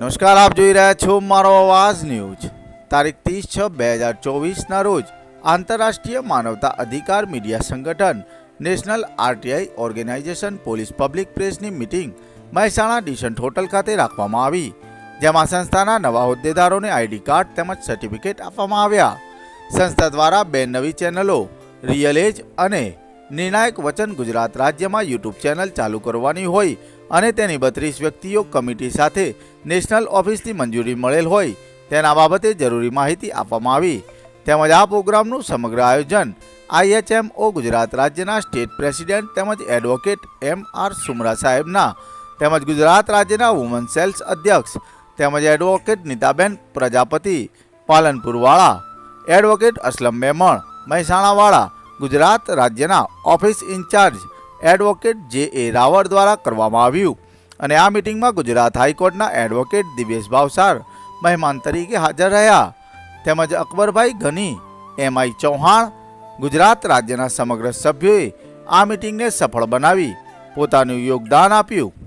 નમસ્કાર, આપ જોઈ રહ્યા છો મારો અવાજ ન્યૂઝ. તારીખ ત્રીસ છ બે હજાર ચોવીસના રોજ આંતરરાષ્ટ્રીય માનવતા અધિકાર મીડિયા સંગઠન, national RTI organization police public પ્રેસની meeting Mehsana decent hotel ખાતે રાખવામાં આવી. જેમાં સંસ્થાના નવા હોદ્દેદારોને આઈડી કાર્ડ તેમજ સર્ટિફિકેટ આપવામાં આવ્યા. સંસ્થા દ્વારા બે નવી ચેનલો, રિયલ એજ અને નિર્ણાયક વચન ગુજરાત રાજ્યમાં યુટ્યુબ ચેનલ ચાલુ કરવાની હોય અને તેની બત્રીસ વ્યક્તિઓ કમિટી સાથે નેશનલ ઓફિસની મંજૂરી મળેલ હોય, તેના બાબતે જરૂરી માહિતી આપવામાં આવી. તેમજ આ પ્રોગ્રામનું સમગ્ર આયોજન આઈએચએમઓ ગુજરાત રાજ્યના સ્ટેટ પ્રેસિડેન્ટ તેમજ એડવોકેટ એમ આર સુમરા સાહેબના તેમજ ગુજરાત રાજ્યના વુમન સેલ્સ અધ્યક્ષ તેમજ એડવોકેટ નીતાબેન પ્રજાપતિ, પાલનપુરવાળા, એડવોકેટ અસલમ મેમણ, મહેસાણાવાળા ગુજરાત રાજ્યના ઓફિસ ઇન્ચાર્જ એડવોકેટ જે એ રાવળ દ્વારા કરવામાં આવ્યું. અને આ મિટિંગમાં ગુજરાત હાઈકોર્ટના એડવોકેટ દિવેશ ભાવસાર મહેમાન તરીકે હાજર રહ્યા. તેમજ અકબરભાઈ ઘની, એમઆઈ ચૌહાણ, ગુજરાત રાજ્યના સમગ્ર સભ્યોએ આ મિટિંગને સફળ બનાવી પોતાનું યોગદાન આપ્યું.